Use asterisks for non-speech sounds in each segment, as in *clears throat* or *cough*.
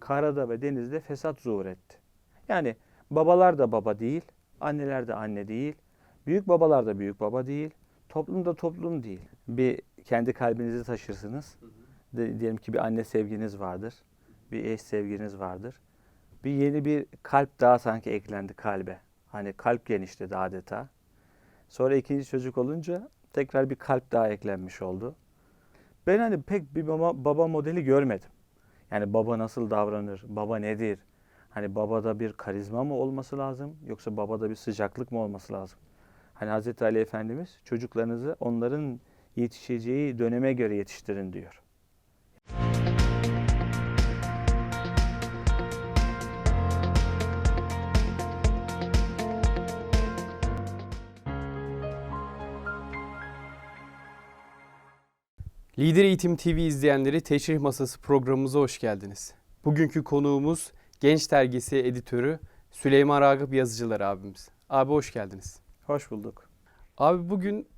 karada ve denizde fesat zuhur etti. Yani babalar da baba değil, anneler de anne değil, büyük babalar da büyük baba değil, toplum da toplum değil. Bir kendi kalbinizi taşırsınız. De- diyelim ki bir anne sevginiz vardır, bir eş sevginiz vardır. Bir yeni bir kalp daha sanki eklendi kalbe. Hani kalp genişledi adeta. Sonra ikinci çocuk olunca tekrar bir kalp daha eklenmiş oldu. Ben hani pek bir baba, baba modeli görmedim. Yani baba nasıl davranır, baba nedir? Hani babada bir karizma mı olması lazım yoksa babada bir sıcaklık mı olması lazım? Hani Hazreti Ali Efendimiz çocuklarınızı onların yetişeceği döneme göre yetiştirin diyor. Lider Eğitim TV izleyenleri Teşrih Masası programımıza hoş geldiniz. Bugünkü konuğumuz Genç Dergisi editörü Süleyman Ragıp Yazıcılar abimiz. Abi hoş geldiniz. Hoş bulduk. Abi bugün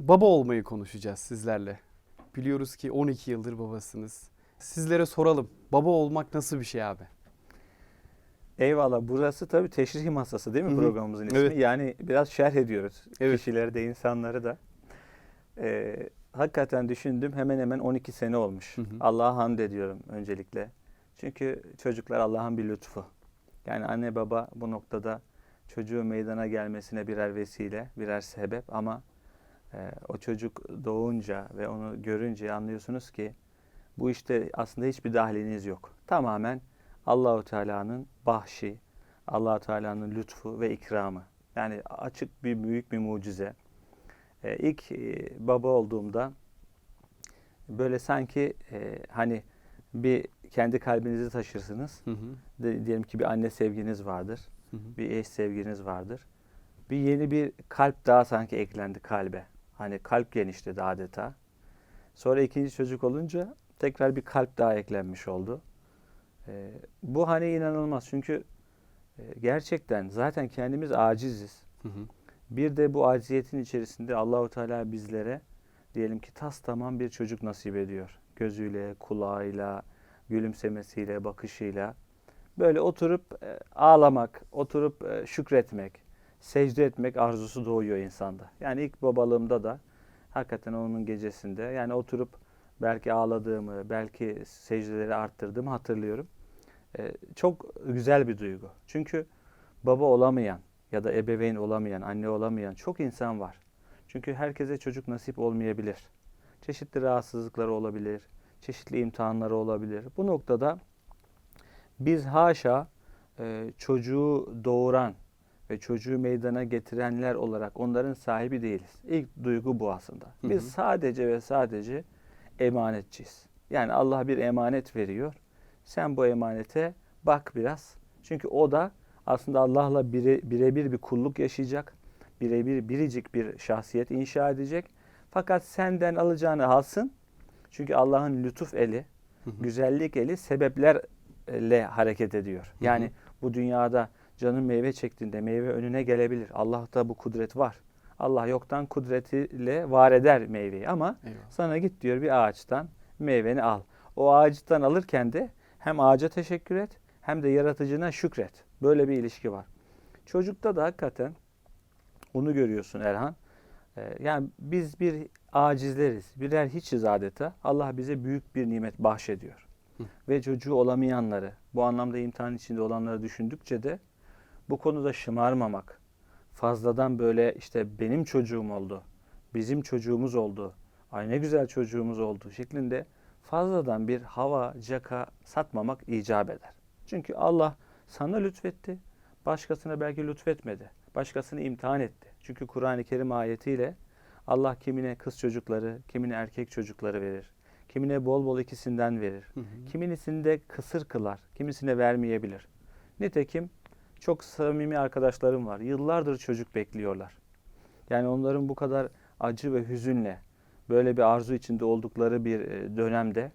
baba olmayı konuşacağız sizlerle. Biliyoruz ki 12 yıldır babasınız. Sizlere soralım. Baba olmak nasıl bir şey abi? Eyvallah. Burası tabii teşrih masası değil mi Hı hı. programımızın ismi? Evet. Yani biraz şerh ediyoruz Evet. kişileri de insanları da. Ee, hakikaten düşündüm hemen hemen 12 sene olmuş. Allah'a hamd ediyorum öncelikle. Çünkü çocuklar Allah'ın bir lütfu. Yani anne baba bu noktada çocuğun meydana gelmesine birer vesile, birer sebep ama e, o çocuk doğunca ve onu görünce anlıyorsunuz ki bu işte aslında hiçbir dahliniz yok. Tamamen Allahu Teala'nın bahşi, Allahu Teala'nın lütfu ve ikramı. Yani açık bir büyük bir mucize. Ee, ilk e, baba olduğumda böyle sanki e, hani bir kendi kalbinizi taşırsınız. Hı hı. De- diyelim ki bir anne sevginiz vardır, Hı hı. bir eş sevginiz vardır. Bir yeni bir kalp daha sanki eklendi kalbe. Hani kalp genişledi adeta. Sonra ikinci çocuk olunca tekrar bir kalp daha eklenmiş oldu. Ee, bu hani inanılmaz çünkü e, gerçekten zaten kendimiz aciziz. Hı hı. Bir de bu aciziyetin içerisinde Allahu Teala bizlere diyelim ki tas tamam bir çocuk nasip ediyor. Gözüyle, kulağıyla, gülümsemesiyle, bakışıyla. Böyle oturup e, ağlamak, oturup e, şükretmek, secde etmek arzusu doğuyor insanda. Yani ilk babalığımda da hakikaten onun gecesinde yani oturup belki ağladığımı, belki secdeleri arttırdığımı hatırlıyorum. E, çok güzel bir duygu. Çünkü baba olamayan ya da ebeveyn olamayan, anne olamayan çok insan var. Çünkü herkese çocuk nasip olmayabilir. Çeşitli rahatsızlıkları olabilir, çeşitli imtihanları olabilir. Bu noktada biz haşa e, çocuğu doğuran ve çocuğu meydana getirenler olarak onların sahibi değiliz. İlk duygu bu aslında. Hı Biz hı. sadece ve sadece emanetçiyiz. Yani Allah bir emanet veriyor. Sen bu emanete bak biraz. Çünkü o da aslında Allah'la bire, birebir bir kulluk yaşayacak. Birebir biricik bir şahsiyet inşa edecek. Fakat senden alacağını alsın. Çünkü Allah'ın lütuf eli, Hı hı. güzellik eli sebeplerle hareket ediyor. hı. Yani bu dünyada canın meyve çektiğinde meyve önüne gelebilir. Allah'ta bu kudret var. Allah yoktan kudretiyle var eder meyveyi ama Eyvallah. sana git diyor bir ağaçtan meyveni al. O ağaçtan alırken de hem ağaca teşekkür et hem de yaratıcına şükret. Böyle bir ilişki var. Çocukta da hakikaten onu görüyorsun Erhan. Ee, yani biz bir acizleriz. Birer hiçiz adeta. Allah bize büyük bir nimet bahşediyor. Hı. Ve çocuğu olamayanları, bu anlamda imtihan içinde olanları düşündükçe de bu konuda şımarmamak, fazladan böyle işte benim çocuğum oldu, bizim çocuğumuz oldu, ay ne güzel çocuğumuz oldu şeklinde fazladan bir hava, caka satmamak icap eder. Çünkü Allah sana lütfetti, başkasına belki lütfetmedi. Başkasını imtihan etti. Çünkü Kur'an-ı Kerim ayetiyle Allah kimine kız çocukları, kimine erkek çocukları verir. Kimine bol bol ikisinden verir. Hı hı. Kimisini de kısır kılar, kimisine vermeyebilir. Nitekim çok samimi arkadaşlarım var. Yıllardır çocuk bekliyorlar. Yani onların bu kadar acı ve hüzünle böyle bir arzu içinde oldukları bir e, dönemde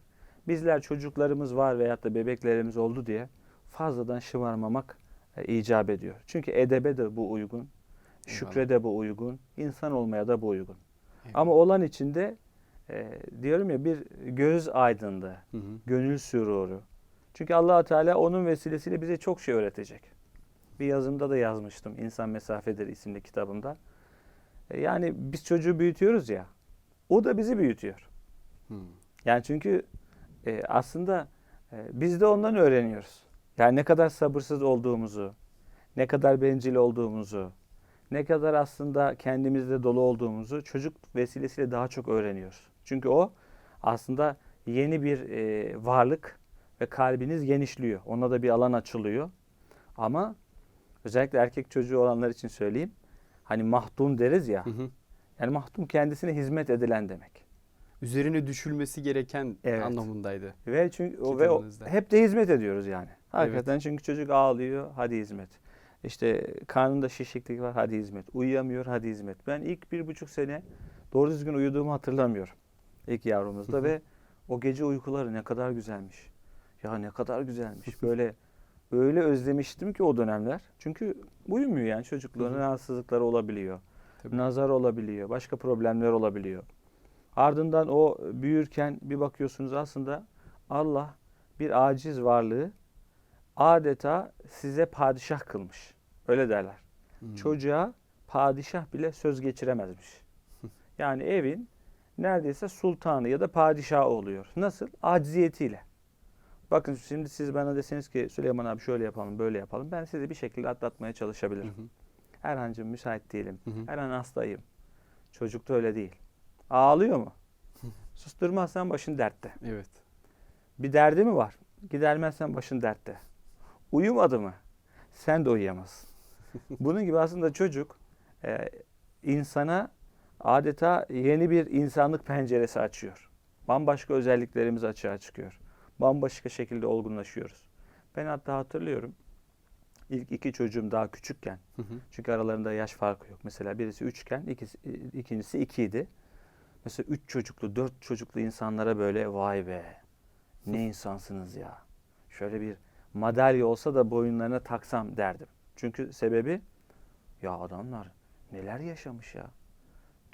bizler çocuklarımız var veyahut da bebeklerimiz oldu diye fazladan şımarmamak e, icap ediyor. Çünkü edebe de bu uygun, şükre de bu uygun, insan olmaya da bu uygun. Eyvallah. Ama olan içinde e, diyorum ya bir göz aydınlığı, Hı hı. gönül süruru, Çünkü allah Teala onun vesilesiyle bize çok şey öğretecek. Bir yazımda da yazmıştım İnsan Mesafedir isimli kitabımda. E, Yani biz çocuğu büyütüyoruz ya. O da bizi büyütüyor. Hmm. Yani çünkü e, aslında e, biz de ondan öğreniyoruz. Yani ne kadar sabırsız olduğumuzu, ne kadar bencil olduğumuzu, ne kadar aslında kendimizde dolu olduğumuzu çocuk vesilesiyle daha çok öğreniyoruz. Çünkü o aslında yeni bir e, varlık ve kalbiniz genişliyor. Ona da bir alan açılıyor. Ama özellikle erkek çocuğu olanlar için söyleyeyim. Hani mahdum deriz ya. Hı hı. Yani mahdum kendisine hizmet edilen demek. Üzerine düşülmesi gereken Evet. anlamındaydı. Ve çünkü o, ve o, hep de hizmet ediyoruz yani. Hakikaten çünkü çocuk ağlıyor, hadi hizmet. İşte karnında şişiklik var, hadi hizmet. Uyuyamıyor, hadi hizmet. Ben ilk bir buçuk sene doğru düzgün uyuduğumu hatırlamıyorum. İlk yavrumuzda ve o gece uykuları ne kadar güzelmiş. Ya ne kadar güzelmiş. Böyle öyle özlemiştim ki o dönemler. Çünkü uyumuyor yani çocukların Hı hı. rahatsızlıkları olabiliyor. Tabii. Nazar olabiliyor, başka problemler olabiliyor. Ardından o büyürken bir bakıyorsunuz aslında Allah bir aciz varlığı adeta size padişah kılmış. Öyle derler. Hmm. Çocuğa padişah bile söz geçiremezmiş. *laughs* Yani evin neredeyse sultanı ya da padişahı oluyor. Nasıl? Acziyetiyle. Bakın şimdi siz bana deseniz ki Süleyman abi şöyle yapalım, böyle yapalım. Ben sizi bir şekilde atlatmaya Hı çalışabilirim. hı. Erhan'cığım müsait değilim. Hı hı. Her an hastayım. Çocuk da öyle değil. Ağlıyor mu? *laughs* Susturmazsan başın dertte. Evet. Bir derdi mi var? Gidermezsen başın dertte. Uyumadı mı? Sen de uyuyamazsın. *laughs* Bunun gibi aslında çocuk e, insana adeta yeni bir insanlık penceresi açıyor. Bambaşka özelliklerimiz açığa çıkıyor. Bambaşka şekilde olgunlaşıyoruz. Ben hatta hatırlıyorum. İlk iki çocuğum daha küçükken Hı hı. çünkü aralarında yaş farkı yok. Mesela birisi üçken ikisi, ikincisi ikiydi. Mesela üç çocuklu, dört çocuklu insanlara böyle vay be ne insansınız ya. Şöyle bir madalya olsa da boyunlarına taksam derdim. Çünkü sebebi ya adamlar neler yaşamış ya.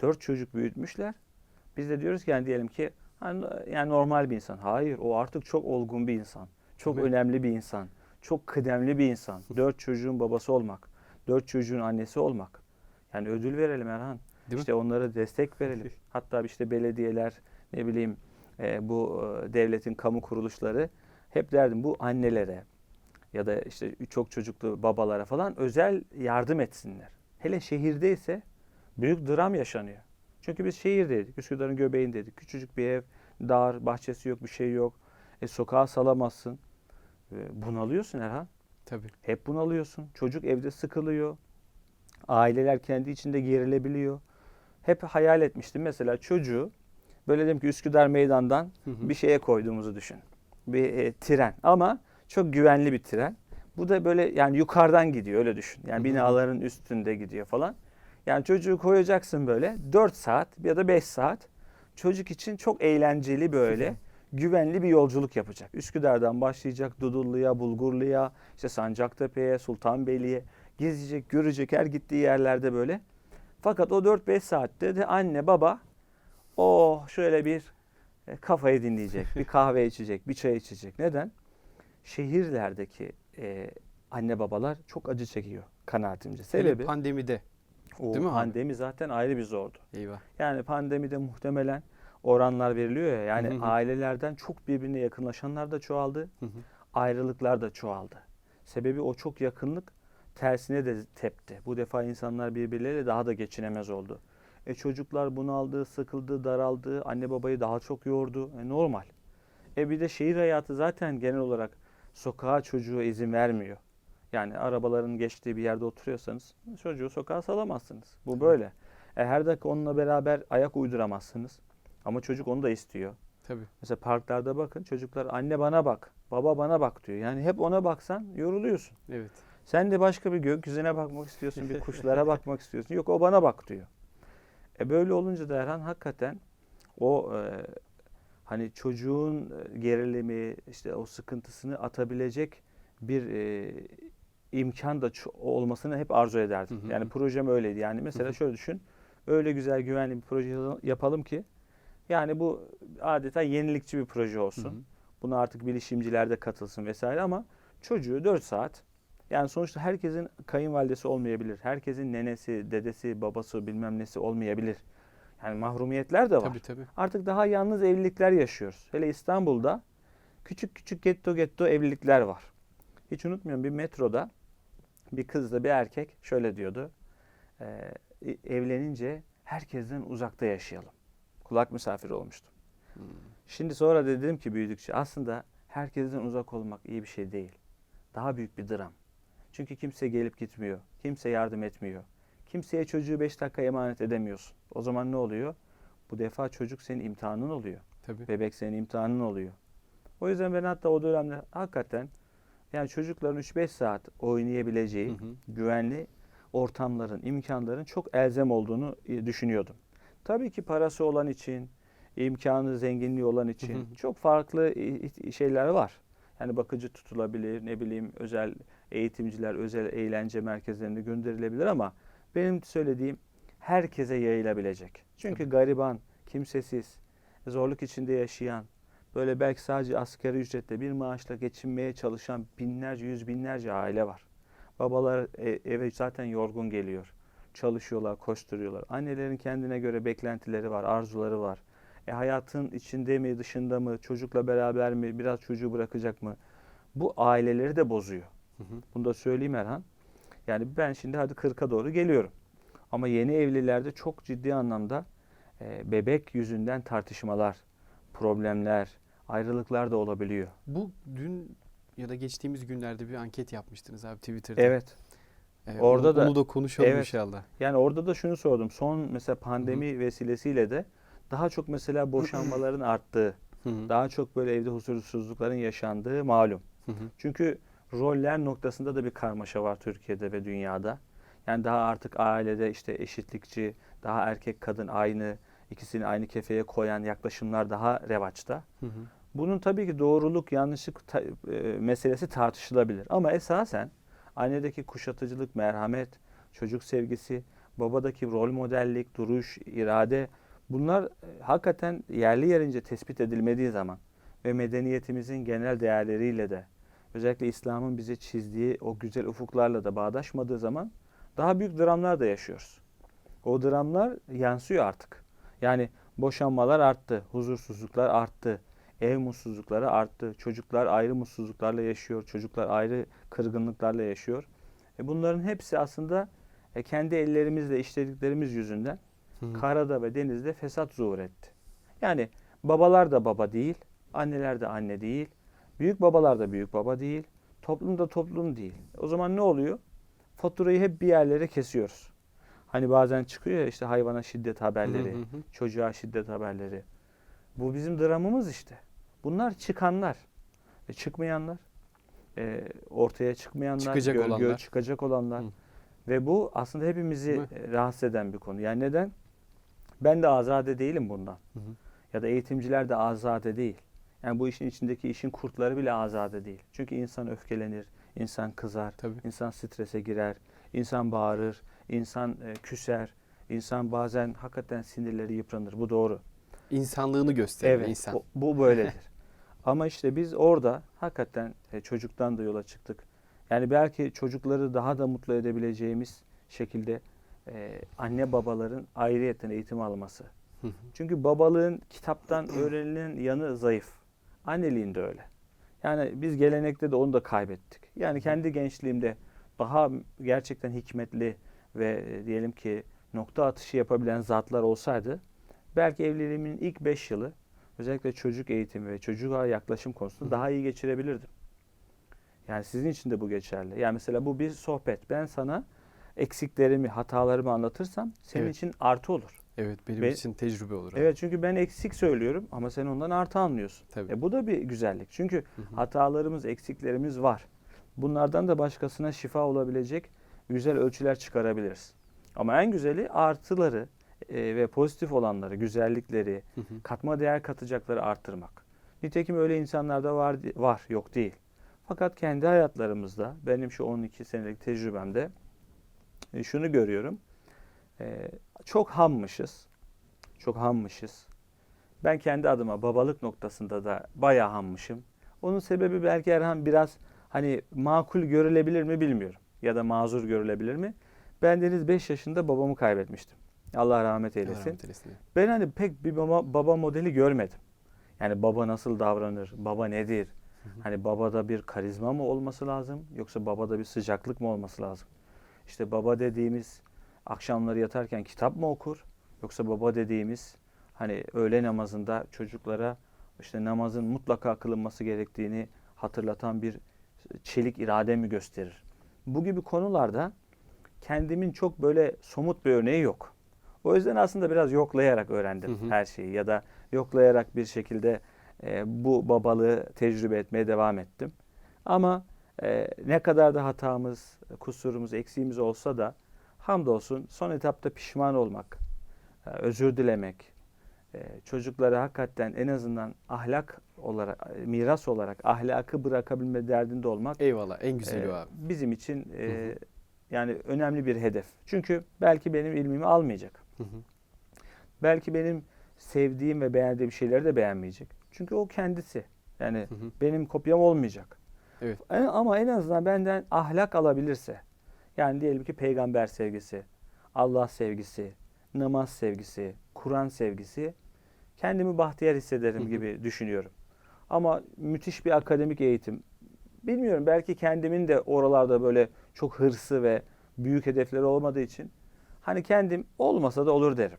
Dört çocuk büyütmüşler. Biz de diyoruz ki yani diyelim ki hani yani normal bir insan. Hayır o artık çok olgun bir insan. Çok Tabii. önemli bir insan. Çok kıdemli bir insan. Dört çocuğun babası olmak. Dört çocuğun annesi olmak. Yani ödül verelim Erhan. Değil mi? işte onlara destek verelim. Hatta işte belediyeler ne bileyim e, bu e, devletin kamu kuruluşları hep derdim bu annelere ya da işte çok çocuklu babalara falan özel yardım etsinler. Hele şehirdeyse büyük dram yaşanıyor. Çünkü biz şehirdeydik. Üsküdar'ın göbeğindeydik. Küçücük bir ev, dar, bahçesi yok, bir şey yok. E, sokağa salamazsın. E, bunalıyorsun Erhan. Tabii. Hep bunalıyorsun. Çocuk evde sıkılıyor. Aileler kendi içinde gerilebiliyor. Hep hayal etmiştim. Mesela çocuğu böyle diyelim ki Üsküdar meydandan Hı hı. bir şeye koyduğumuzu düşün. Bir e, tren ama çok güvenli bir tren. Bu da böyle yani yukarıdan gidiyor öyle düşün. Yani binaların üstünde gidiyor falan. Yani çocuğu koyacaksın böyle 4 saat ya da 5 saat. Çocuk için çok eğlenceli böyle güvenli bir yolculuk yapacak. Üsküdar'dan başlayacak Dudullu'ya, Bulgurlu'ya, işte Sancaktepe'ye, Sultanbeyli'ye gezecek, görecek her gittiği yerlerde böyle. Fakat o 4-5 saatte de anne baba oh şöyle bir e, kafayı dinleyecek, bir *laughs* kahve içecek, bir çay içecek. Neden? Şehirlerdeki e, anne babalar çok acı çekiyor kanaatimce. Hele Sebebi pandemide. o değil mi abi? pandemi zaten ayrı bir zordu. Eyvah. Yani pandemide muhtemelen oranlar veriliyor ya. Yani hı hı. ailelerden çok birbirine yakınlaşanlar da çoğaldı. Hı hı. Ayrılıklar da çoğaldı. Sebebi o çok yakınlık tersine de tepti. Bu defa insanlar birbirleriyle daha da geçinemez oldu. E çocuklar bunaldı, sıkıldı, daraldı. Anne babayı daha çok yordu. E normal. E bir de şehir hayatı zaten genel olarak sokağa çocuğa izin vermiyor. Yani arabaların geçtiği bir yerde oturuyorsanız çocuğu sokağa salamazsınız. Bu böyle. E her dakika onunla beraber ayak uyduramazsınız. Ama çocuk onu da istiyor. Tabii. Mesela parklarda bakın çocuklar anne bana bak, baba bana bak diyor. Yani hep ona baksan yoruluyorsun. Evet. Sen de başka bir gökyüzüne bakmak istiyorsun, bir *laughs* kuşlara bakmak istiyorsun. Yok o bana bak diyor. E böyle olunca da Erhan hakikaten o e, hani çocuğun e, gerilimi, işte o sıkıntısını atabilecek bir e, imkan da olmasını hep arzu ederdim. Hı hı Yani hı. projem öyleydi. Yani Hı mesela hı. şöyle düşün. Öyle güzel güvenli bir proje yapalım ki yani bu adeta yenilikçi bir proje olsun. Hı hı. Buna artık bilişimciler de katılsın vesaire ama çocuğu 4 saat yani sonuçta herkesin kayınvalidesi olmayabilir. Herkesin nenesi, dedesi, babası bilmem nesi olmayabilir. Yani mahrumiyetler de var. Tabii tabii. Artık daha yalnız evlilikler yaşıyoruz. Hele İstanbul'da küçük küçük getto getto evlilikler var. Hiç unutmuyorum bir metroda bir kızla bir erkek şöyle diyordu. "Ee, evlenince herkesten uzakta yaşayalım. Kulak misafiri olmuştum. Hmm. Şimdi sonra dedim ki büyüdükçe aslında herkesten uzak olmak iyi bir şey değil. Daha büyük bir dram. Çünkü kimse gelip gitmiyor. Kimse yardım etmiyor. Kimseye çocuğu 5 dakika emanet edemiyorsun. O zaman ne oluyor? Bu defa çocuk senin imtihanın oluyor. Tabii. Bebek senin imtihanın oluyor. O yüzden ben hatta o dönemde hakikaten yani çocukların 3-5 saat oynayabileceği Hı hı. güvenli ortamların, imkanların çok elzem olduğunu e, düşünüyordum. Tabii ki parası olan için, imkanı, zenginliği olan için Hı hı. çok farklı şeyler var. Yani bakıcı tutulabilir, ne bileyim özel eğitimciler, özel eğlence merkezlerine gönderilebilir ama benim söylediğim herkese yayılabilecek. Çünkü gariban, kimsesiz, zorluk içinde yaşayan, böyle belki sadece asgari ücretle bir maaşla geçinmeye çalışan binlerce, yüz binlerce aile var. Babalar e- eve zaten yorgun geliyor. Çalışıyorlar, koşturuyorlar. Annelerin kendine göre beklentileri var, arzuları var. E hayatın içinde mi, dışında mı, çocukla beraber mi, biraz çocuğu bırakacak mı? Bu aileleri de bozuyor. Hı hı. Bunu da söyleyeyim Erhan. Yani ben şimdi hadi 40'a doğru geliyorum. Ama yeni evlilerde çok ciddi anlamda e, bebek yüzünden tartışmalar, problemler, ayrılıklar da olabiliyor. Bu dün ya da geçtiğimiz günlerde bir anket yapmıştınız abi Twitter'da. Evet. Ee, Orada onu, da- onu da konuşalım Evet. inşallah. Yani orada da şunu sordum. Son mesela pandemi vesilesiyle de daha çok mesela *clears throat* boşanmaların arttığı, Hı hı. daha çok böyle evde huzursuzlukların yaşandığı malum. Hı hı. Çünkü roller noktasında da bir karmaşa var Türkiye'de ve dünyada. Yani daha artık ailede işte eşitlikçi, daha erkek kadın aynı, ikisini aynı kefeye koyan yaklaşımlar daha revaçta. Hı hı. Bunun tabii ki doğruluk, yanlışlık ta- e, meselesi tartışılabilir. Ama esasen annedeki kuşatıcılık, merhamet, çocuk sevgisi, babadaki rol modellik, duruş, irade bunlar e, hakikaten yerli yerince tespit edilmediği zaman ve medeniyetimizin genel değerleriyle de özellikle İslam'ın bize çizdiği o güzel ufuklarla da bağdaşmadığı zaman daha büyük dramlar da yaşıyoruz. O dramlar yansıyor artık. Yani boşanmalar arttı, huzursuzluklar arttı, ev mutsuzlukları arttı, çocuklar ayrı mutsuzluklarla yaşıyor, çocuklar ayrı kırgınlıklarla yaşıyor. E bunların hepsi aslında e, kendi ellerimizle işlediklerimiz yüzünden Hı karada ve denizde fesat zuhur etti. Yani babalar da baba değil, anneler de anne değil, büyük babalar da büyük baba değil, toplum da toplum değil. O zaman ne oluyor? Faturayı hep bir yerlere kesiyoruz. Hani bazen çıkıyor ya işte hayvana şiddet haberleri, Hı hı hı. çocuğa şiddet haberleri. Bu bizim dramımız işte. Bunlar çıkanlar. E, çıkmayanlar. e, ortaya çıkmayanlar. Çıkacak gölge olanlar. çıkacak olanlar. Hı. Ve bu aslında hepimizi e, rahatsız eden bir konu. Yani neden? Ben de azade değilim bundan. Hı hı. Ya da eğitimciler de azade değil. Yani bu işin içindeki işin kurtları bile azade değil. Çünkü insan öfkelenir, insan kızar, Tabii. insan strese girer, insan bağırır, insan e, küser, insan bazen hakikaten sinirleri yıpranır. Bu doğru. İnsanlığını gösteriyor Evet, insan. o- bu böyledir. *laughs* Ama işte biz orada hakikaten e, çocuktan da yola çıktık. Yani belki çocukları daha da mutlu edebileceğimiz şekilde e, anne babaların ayrıyeten eğitim alması. Çünkü babalığın kitaptan öğrenilen yanı zayıf. Anneliğin de öyle. Yani biz gelenekte de onu da kaybettik. Yani kendi gençliğimde daha gerçekten hikmetli ve e, diyelim ki nokta atışı yapabilen zatlar olsaydı belki evliliğimin ilk 5 yılı özellikle çocuk eğitimi ve çocuğa yaklaşım konusunda daha iyi geçirebilirdim. Yani sizin için de bu geçerli. Yani mesela bu bir sohbet. Ben sana eksiklerimi, hatalarımı anlatırsam senin Evet. için artı olur. Evet benim Ve- için tecrübe olur. abi. Evet çünkü ben eksik söylüyorum ama sen ondan artı anlıyorsun. Tabii. E bu da bir güzellik. Çünkü Hı hı. hatalarımız, eksiklerimiz var. Bunlardan da başkasına şifa olabilecek güzel ölçüler çıkarabiliriz. Ama en güzeli artıları e, ve pozitif olanları, güzellikleri, Hı hı. katma değer katacakları arttırmak. Nitekim öyle insanlar da var, var yok değil. Fakat kendi hayatlarımızda benim şu 12 senelik tecrübemde e, şunu görüyorum. E, çok hammışız. Çok hammışız. Ben kendi adıma babalık noktasında da bayağı hammışım. Onun sebebi belki Erhan biraz hani makul görülebilir mi bilmiyorum. Ya da mazur görülebilir mi? Ben Deniz 5 yaşında babamı kaybetmiştim. Allah rahmet eylesin. Rahmet eylesin. Ben hani pek bir baba, baba modeli görmedim. Yani baba nasıl davranır, baba nedir? Hani babada bir karizma mı olması lazım yoksa babada bir sıcaklık mı olması lazım? İşte baba dediğimiz akşamları yatarken kitap mı okur? Yoksa baba dediğimiz hani öğle namazında çocuklara işte namazın mutlaka kılınması gerektiğini hatırlatan bir çelik irade mi gösterir? Bu gibi konularda kendimin çok böyle somut bir örneği yok. O yüzden aslında biraz yoklayarak öğrendim Hı hı. her şeyi ya da yoklayarak bir şekilde e, bu babalığı tecrübe etmeye devam ettim. Ama e, ne kadar da hatamız, kusurumuz, eksiğimiz olsa da hamdolsun son etapta pişman olmak, e, özür dilemek, e, çocuklara hakikaten en azından ahlak olarak, e, miras olarak ahlakı bırakabilme derdinde olmak Eyvallah. En güzeli o abi. bizim için Hı hı. yani önemli bir hedef. Çünkü belki benim ilmimi almayacak. Hı hı. Belki benim sevdiğim ve beğendiğim şeyleri de beğenmeyecek. Çünkü o kendisi. Yani Hı hı. benim kopyam olmayacak. Evet. Ama en azından benden ahlak alabilirse, yani diyelim ki peygamber sevgisi, Allah sevgisi, namaz sevgisi, Kur'an sevgisi, kendimi bahtiyar hissederim gibi düşünüyorum. Ama müthiş bir akademik eğitim, bilmiyorum belki kendimin de oralarda böyle çok hırsı ve büyük hedefleri olmadığı için, hani kendim olmasa da olur derim.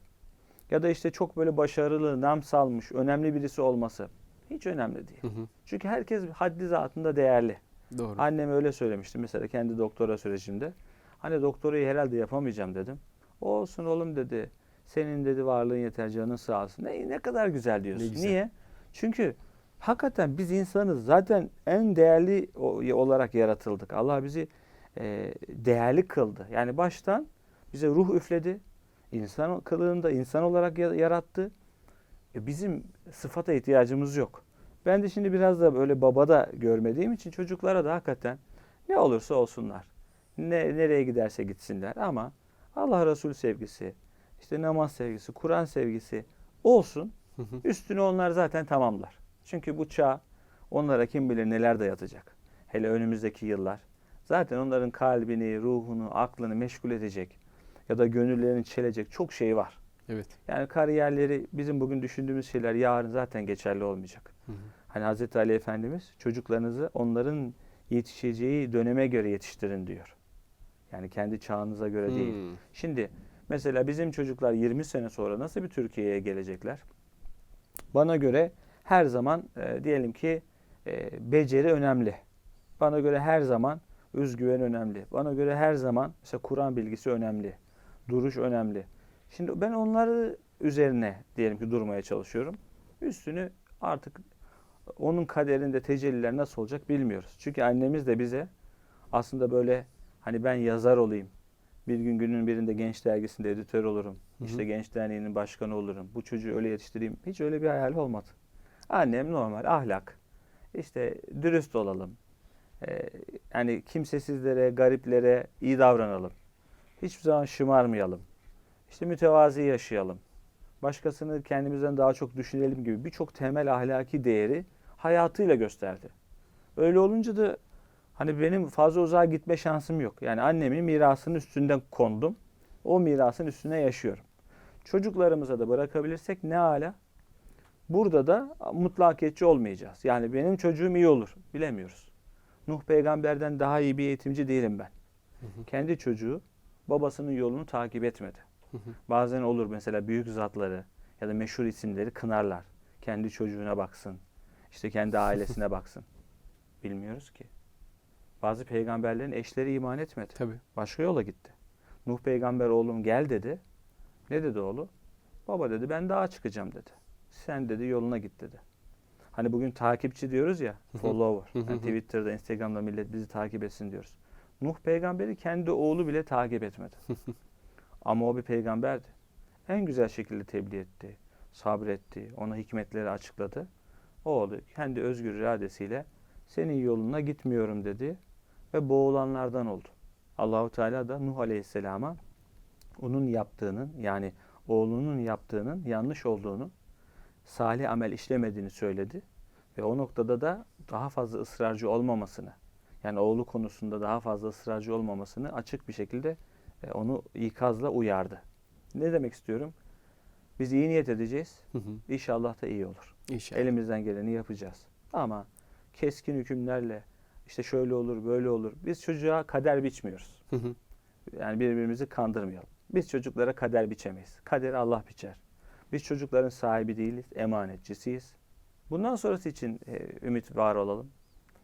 Ya da işte çok böyle başarılı, nam salmış, önemli birisi olması hiç önemli değil. Hı hı. Çünkü herkes haddi zatında değerli. Doğru. Annem öyle söylemişti mesela kendi doktora sürecimde. Hani doktorayı herhalde yapamayacağım dedim. Olsun oğlum dedi. Senin dedi varlığın yeter canın sağ olsun. Ne, ne kadar güzel diyorsun. Ne güzel. Niye? Çünkü hakikaten biz insanız. Zaten en değerli olarak yaratıldık. Allah bizi e, değerli kıldı. Yani baştan bize ruh üfledi. İnsan kılığında insan olarak ya- yarattı. E, bizim sıfata ihtiyacımız yok. Ben de şimdi biraz da böyle babada görmediğim için çocuklara da hakikaten ne olursa olsunlar. Ne, nereye giderse gitsinler ama Allah Resulü sevgisi, işte namaz sevgisi, Kur'an sevgisi olsun. Hı hı. Üstünü onlar zaten tamamlar. Çünkü bu çağ onlara kim bilir neler dayatacak. Hele önümüzdeki yıllar. Zaten onların kalbini, ruhunu, aklını meşgul edecek ya da gönüllerini çelecek çok şey var. Evet. Yani kariyerleri bizim bugün düşündüğümüz şeyler yarın zaten geçerli olmayacak. Hı hı. Hani Hazreti Ali Efendimiz çocuklarınızı onların yetişeceği döneme göre yetiştirin diyor. Yani kendi çağınıza göre değil. Hmm. Şimdi mesela bizim çocuklar 20 sene sonra nasıl bir Türkiye'ye gelecekler? Bana göre her zaman e, diyelim ki e, beceri önemli. Bana göre her zaman özgüven önemli. Bana göre her zaman mesela Kur'an bilgisi önemli. Duruş önemli. Şimdi ben onları üzerine diyelim ki durmaya çalışıyorum. Üstünü artık onun kaderinde tecelliler nasıl olacak bilmiyoruz. Çünkü annemiz de bize aslında böyle hani ben yazar olayım. Bir gün günün birinde Genç Dergisi'nde editör olurum. Hı hı. İşte Genç Derneği'nin başkanı olurum. Bu çocuğu öyle yetiştireyim. Hiç öyle bir hayal olmadı. Annem normal ahlak. İşte dürüst olalım. Ee, yani kimsesizlere, gariplere iyi davranalım. Hiçbir zaman şımarmayalım. İşte mütevazi yaşayalım. Başkasını kendimizden daha çok düşünelim gibi birçok temel ahlaki değeri hayatıyla gösterdi. Öyle olunca da hani benim fazla uzağa gitme şansım yok. Yani annemin mirasının üstünden kondum. O mirasın üstüne yaşıyorum. Çocuklarımıza da bırakabilirsek ne ala. Burada da mutlakiyetçi olmayacağız. Yani benim çocuğum iyi olur. Bilemiyoruz. Nuh peygamberden daha iyi bir eğitimci değilim ben. Hı hı. Kendi çocuğu babasının yolunu takip etmedi. Hı hı. Bazen olur mesela büyük zatları ya da meşhur isimleri kınarlar. Kendi çocuğuna baksın. işte kendi ailesine *laughs* baksın. Bilmiyoruz ki. Bazı peygamberlerin eşleri iman etmedi. Tabii. Başka yola gitti. Nuh peygamber oğlum gel dedi. Ne dedi oğlu? Baba dedi ben dağa çıkacağım dedi. Sen dedi yoluna git dedi. Hani bugün takipçi diyoruz ya, follower. Yani. Twitter'da, Instagram'da millet bizi takip etsin diyoruz. Nuh peygamberi kendi oğlu bile takip etmedi. Ama o bir peygamberdi. En güzel şekilde tebliğ etti, sabretti, ona hikmetleri açıkladı. Oğlu kendi özgür iradesiyle senin yoluna gitmiyorum dedi ve boğulanlardan oldu. Allahu Teala da Nuh Aleyhisselam'a onun yaptığının yani oğlunun yaptığının yanlış olduğunu, salih amel işlemediğini söyledi Ve o noktada da daha fazla ısrarcı olmamasını, yani oğlu konusunda daha fazla ısrarcı olmamasını açık bir şekilde e, onu ikazla uyardı. Ne demek istiyorum? Biz iyi niyet edeceğiz. Hı hı. İnşallah da iyi olur. İnşallah. Elimizden geleni yapacağız. Ama keskin hükümlerle işte şöyle olur, böyle olur. Biz çocuğa kader biçmiyoruz. Hı hı. Yani birbirimizi kandırmayalım. Biz çocuklara kader biçemeyiz. Kaderi Allah biçer. Biz çocukların sahibi değiliz, emanetçisiyiz. Bundan sonrası için e, ümit var olalım.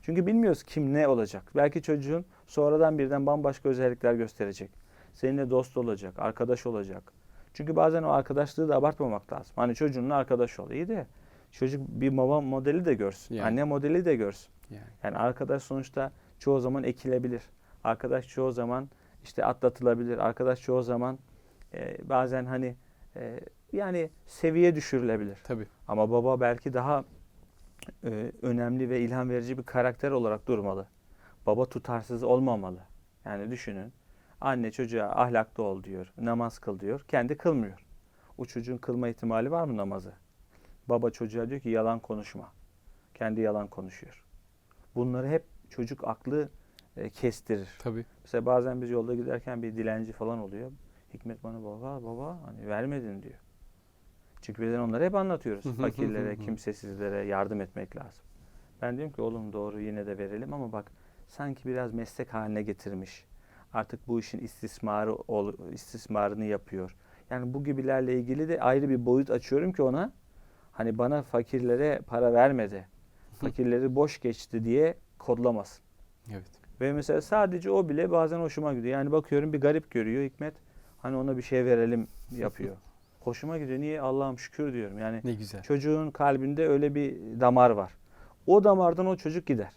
Çünkü bilmiyoruz kim ne olacak. Belki çocuğun sonradan birden bambaşka özellikler gösterecek. Seninle dost olacak, arkadaş olacak. Çünkü bazen o arkadaşlığı da abartmamak lazım. Hani çocuğunla arkadaş ol. İyi de çocuk bir baba modeli de görsün. Yani. Anne modeli de görsün. Yani. Yani arkadaş sonuçta çoğu zaman ekilebilir. Arkadaş çoğu zaman işte atlatılabilir. Arkadaş çoğu zaman e, bazen hani e, yani seviye düşürülebilir. Tabii. Ama baba belki daha e, önemli ve ilham verici bir karakter olarak durmalı. Baba tutarsız olmamalı. Yani düşünün. Anne çocuğa ahlaklı ol diyor, namaz kıl diyor. Kendi kılmıyor. O çocuğun kılma ihtimali var mı namazı? Baba çocuğa diyor ki yalan konuşma. Kendi yalan konuşuyor. Bunları hep çocuk aklı e, kestirir. Tabii. Mesela bazen biz yolda giderken bir dilenci falan oluyor. Hikmet bana baba baba hani vermedin diyor. Çünkü biz onları hep anlatıyoruz. Fakirlere, kimsesizlere yardım etmek lazım. Ben diyorum ki oğlum doğru yine de verelim ama bak sanki biraz meslek haline getirmiş. Artık bu işin istismarı ol- istismarını yapıyor. Yani bu gibilerle ilgili de ayrı bir boyut açıyorum ki ona. Hani bana fakirlere para vermedi. *laughs* Fakirleri boş geçti diye kodlamasın. Evet. Ve mesela sadece o bile bazen hoşuma gidiyor. Yani bakıyorum bir garip görüyor Hikmet. Hani ona bir şey verelim yapıyor. *laughs* hoşuma gidiyor. Niye? Allah'ım şükür diyorum. Yani Ne güzel. çocuğun kalbinde öyle bir damar var. O damardan o çocuk gider.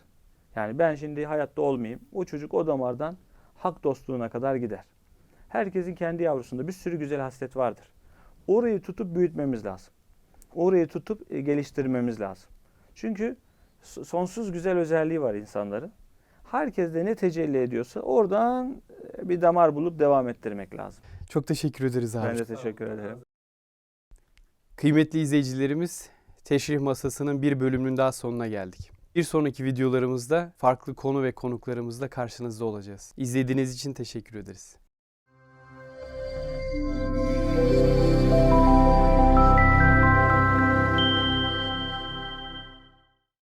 Yani ben şimdi hayatta olmayayım. O çocuk o damardan hak dostluğuna kadar gider. Herkesin kendi yavrusunda bir sürü güzel haslet vardır. Orayı tutup büyütmemiz lazım. Orayı tutup e, geliştirmemiz lazım. Çünkü sonsuz güzel özelliği var insanların. Herkes de ne tecelli ediyorsa oradan e, bir damar bulup devam ettirmek lazım. Çok teşekkür ederiz abi. Ben de teşekkür ederim. Kıymetli izleyicilerimiz, Teşrih Masası'nın bir bölümünün daha sonuna geldik. Bir sonraki videolarımızda farklı konu ve konuklarımızla karşınızda olacağız. İzlediğiniz için teşekkür ederiz.